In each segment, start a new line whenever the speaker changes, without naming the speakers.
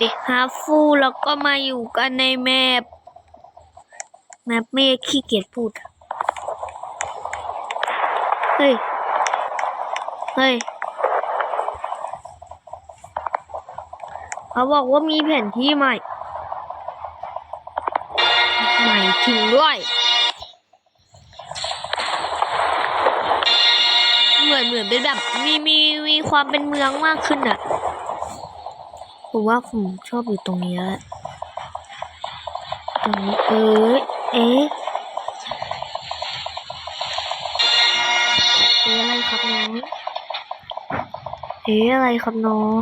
เด็กฮาฟูแล้วก็มาอยู่กันในแมปแมปไม่ขี้เกียจพูด เฮ้ย เฮ้ย เขาบอกว่ามีแผนที่ใหม่ ใหม่จริงด้วย เหมือนเหมือนเป็นแบบมีมีมีความเป็นเมืองมากขึ้นอะ ผมว่าผมชอบอยู่ตรงนี้แล้วตรงนี้เอ๊ะเอ๊ะเอ๊ะอะไรครับน้องเอ๊ะอะไรครับน้อง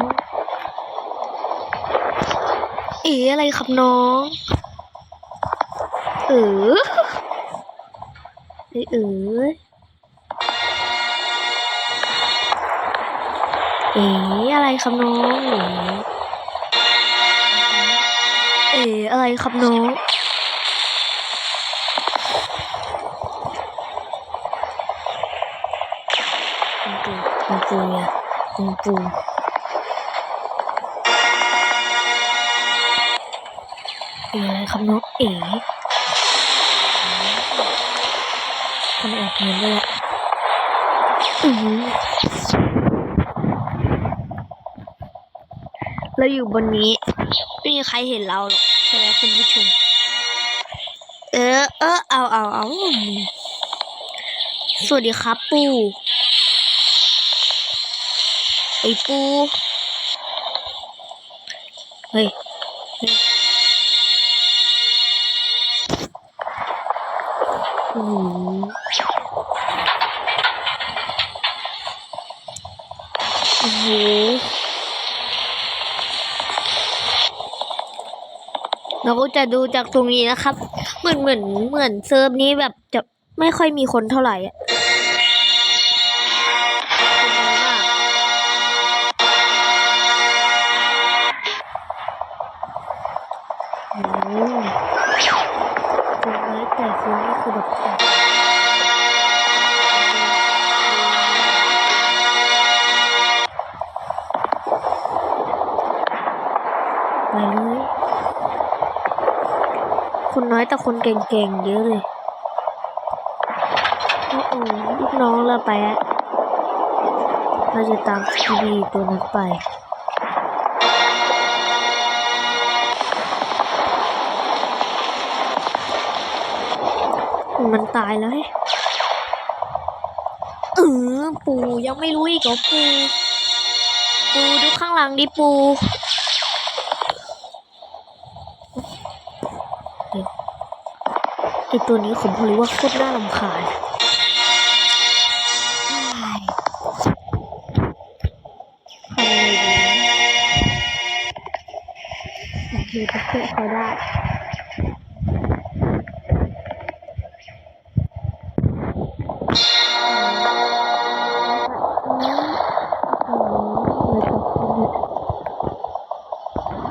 เอ๊ะอะไรครับน้องเออเอ๊ะเออเอ๊ะอะไรครับน้องเอ๊ะ เอ๊ะอะไรครับน้องคุณปูคุณปูเนี่ยคุณปูเอ๊ะอะไรครับน้องเอ๊ะคนแอบเงินด้วยอะอือหือเราอยู่บนนี้ ม่มีใครเห็นเราหรอกใช่ไหมคุณผู้ชม เออ เออ เอาเอาเอาสวัสดีครับ ปูไอปู เฮ้ยเฮ้ยโอ้โห เราก็จะดูจากตรงนี้นะครับ เหมือนเหมือนเหมือนเซิร์ฟนี้แบบจะไม่ค่อยมีคนเท่าไหร่อะ คนน้อยแต่คนเก่งๆเยอะเลยโอ้โหลูกน้องเราไปอะเราจะตามสกีบีตัวนั้นไปมันตายแล้วเฮ้ยเออปูยังไม่รู้อีกเหรอปูปูดูข้างหลังดิปู ไอตัวนี้ผมบอกเลยว่าโคตรน่ารำคาญทำไงดีโอเคจะช่วยเขาได้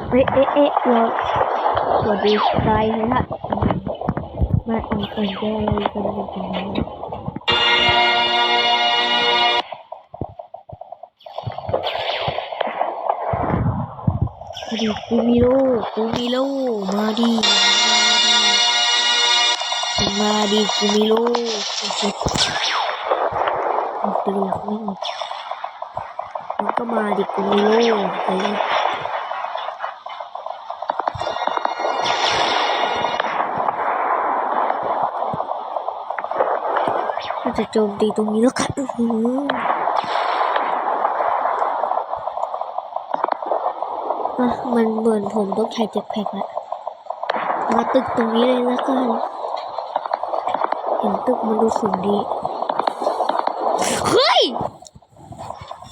เอ๊ะเอ๊ะเอ๊ะเราสวัสดีใจนะฮะมาอ่านะ ไรกันแบบนี้มาดิกูมีลูกกู จะโจมตีตรงนี้แล้วกันอื้อหืออะมันเหมือนผมต้องใช้เจ็ตแพ็กแล้วมาตึกตรงนี้เลยแล้วกัน เห็นตึกมันดูสูงดี เฮ้ย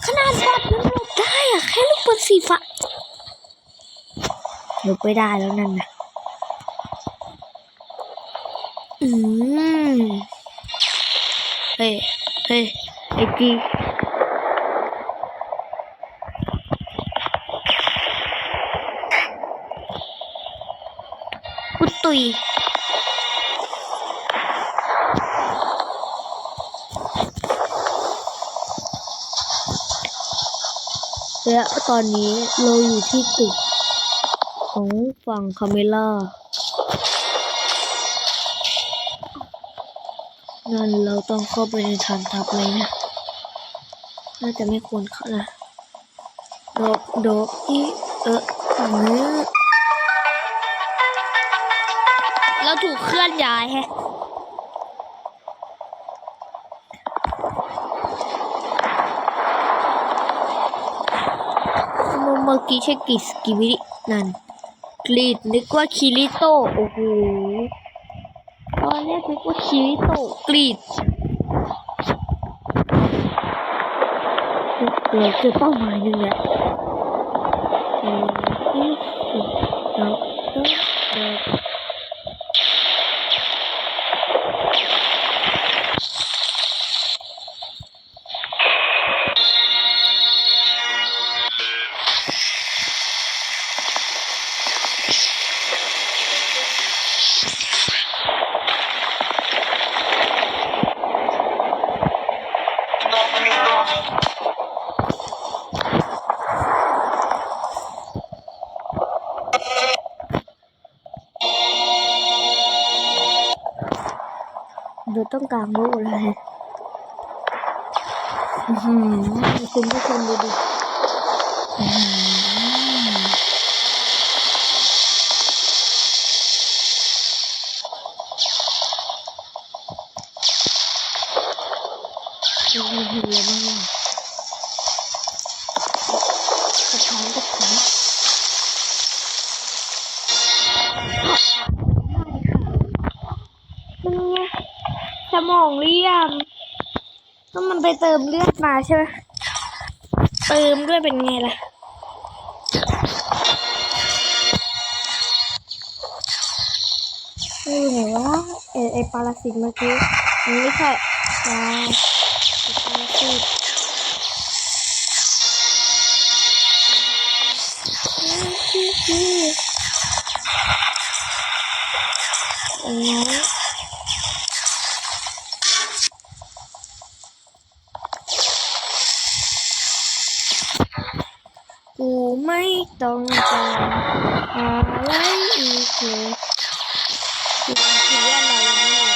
ขนาดบอดมันหลบได้อะแค่ลูกบอลสีฟ้าหลบไม่ได้แล้วนั่นนะอืม เฮ้ย เฮ้ยไอ้กีกุตุยและตอนนี้เราอยู่ที่ตึกของฝั่งคาเมล่า นั่นเราต้องเข้าไปในฐานทัพเลยนะ น่าจะไม่ควรเข้านะโดบโดบอีเอออย่างนี้เราถูกเคลื่อนย้ายแฮะเมื่อกี้ใช่กรีดสกิวิรินั่นกรีดนึกว่าคิริโต โอ้โห ตอนแรกนึกว่าคิริโตะกรีดเดี๋ยวเจอเป้าหมายหนึ่งแล้ว ต้องกลางโลกเลยอื้อหือคุณผู้ชมดูดิอื้อหือดูมันเห็นเลยมั้งเนี่ยกระท้อนกระท้อน ของเลี่ยมก็มันไปเติมเลือดมาใช่ไหมเติมด้วยเป็นไงล่ะนี่ไงวะไอไอปาราสิตเมื่อกี้มันไม่ใช่ปลาไอปาราสิต กูไม่ต้องการอะไรอีกเลยคือคืออะไรยังไม่รู้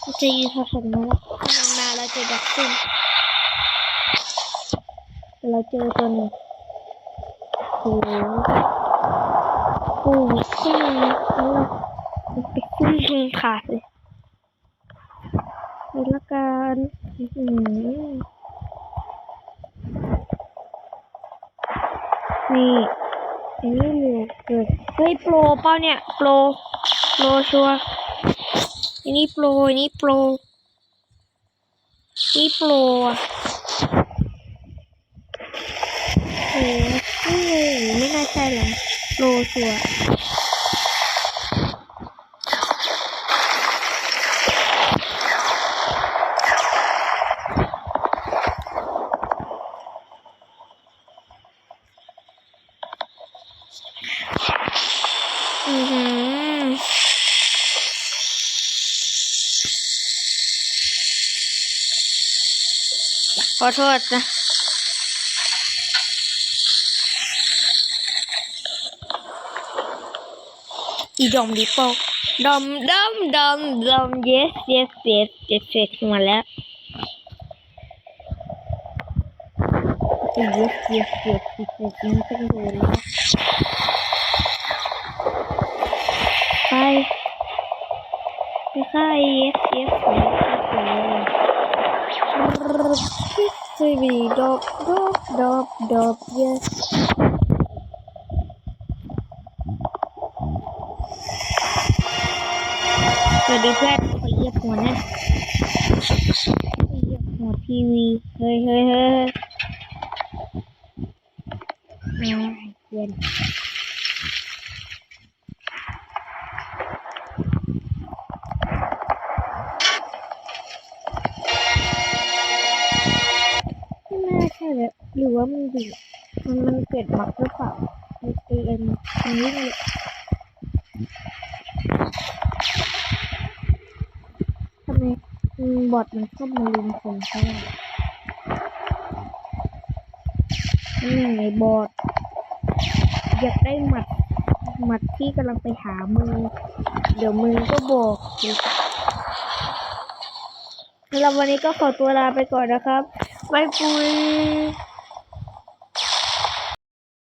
เราจะยืนแถวๆนั้นแล้วถ้ามันมาเราจะดักซุ่มเราเจอตัวหนึ่งโอ้โหโอ้โหขึ้นแล้วเราไปขึ้นทางขาดเลยนี่ละกันอื้อ นี่อันนี้เหลือเกิดเฮ้ยโปรเปล่าเนี่ยโปรโปรชัวอันนี้โปรอันนี้โปรนี่โปรอะโอ้ไม่ไม่น่าใช่หรอโปรชัว ขอโทษนะ อีดอมดิโปดอมดอมดอมดอม yes yes yes yes yes มาแล้ว yes yes yes yes yes นี่ต้องโดนแล้วไปไปค่ะ yes yes yes yes Baby, dop, dop, dop, dop, yes. สวัสดีเพื่อนขอเยียบหัวนะเยียบหัวทีวี เฮ้ยเฮ้ยเฮ้ยอ่าเย็น รือว่ามันดีมันมันเกิดบั๊กหรือเปล่าไอเอ็มมันวิ่งเลยทำไมบอทมันชอบมาลุมคนใช่ไหมนี่ไงบอทอยากได้หมัดหมัดที่กำลังไปหามึงเดี๋ยวมึงก็บอกสำหรับวันนี้ก็ขอตัวลาไปก่อนนะครับบายปุย